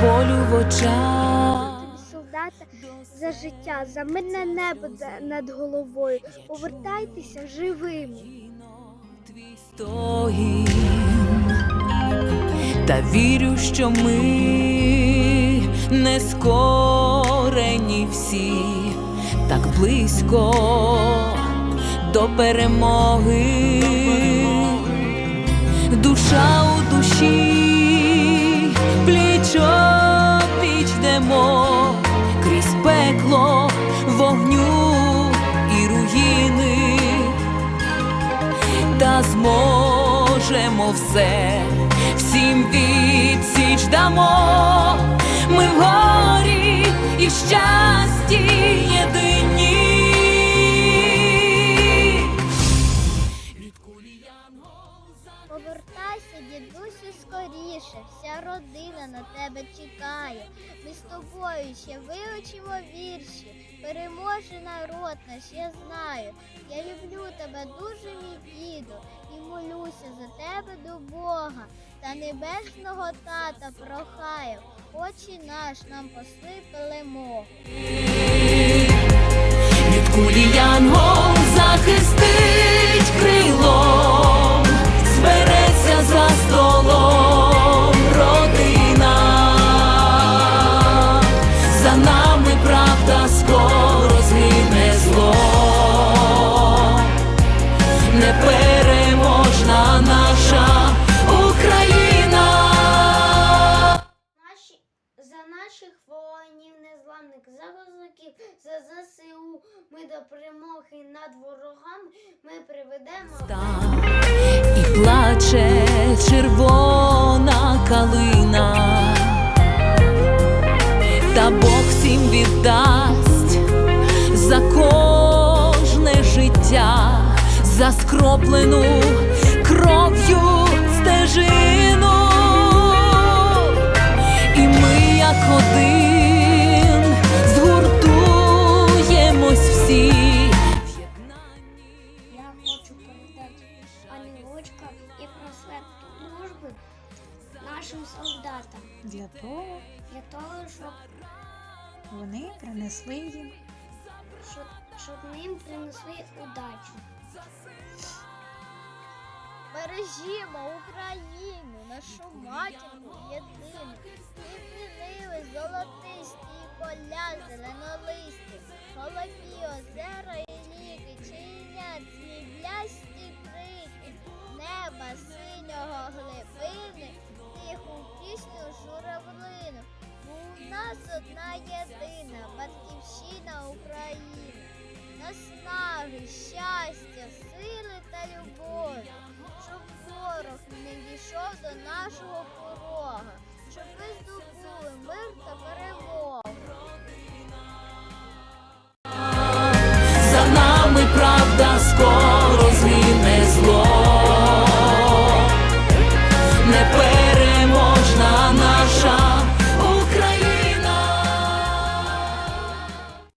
болю в очах. солдата, за життя, за мирне небо над головою. Повертайтеся живими. Та вірю, що ми не скорені всі, так близько до перемоги, душа у душі, плічо зможемо все, всім відсіч дамо. Ми в горі і в щасті скоріше, вся родина на тебе чекає. Ми з тобою ще вивчимо вірші, переможе народ наш, я знаю. Я люблю тебе дуже, мій діду, і молюся за тебе до Бога. Та небесного тата прохаю, очі наш нам посли перемогу. від кулі янгол воїнів незламних, за ЗСУ. Ми до перемоги над ворогами ми приведемо. І плаче червона калина, та Бог всім віддасть за кожне життя, за скроплену ангелочка і просвет дружби нашим солдатам для того для того, щоб, вони принесли їм щоб, щоб ним принесли удачу. Бережімо Україну, нашу матір єдину. І змінили золотисті поля зеленолисті, голубі озера і ріки, синього глибини, тиху пісню журавлину. У нас одна єдина батьківщина України. Наснаги, щастя, сили та любові, щоб ворог не дійшов до нашого порога,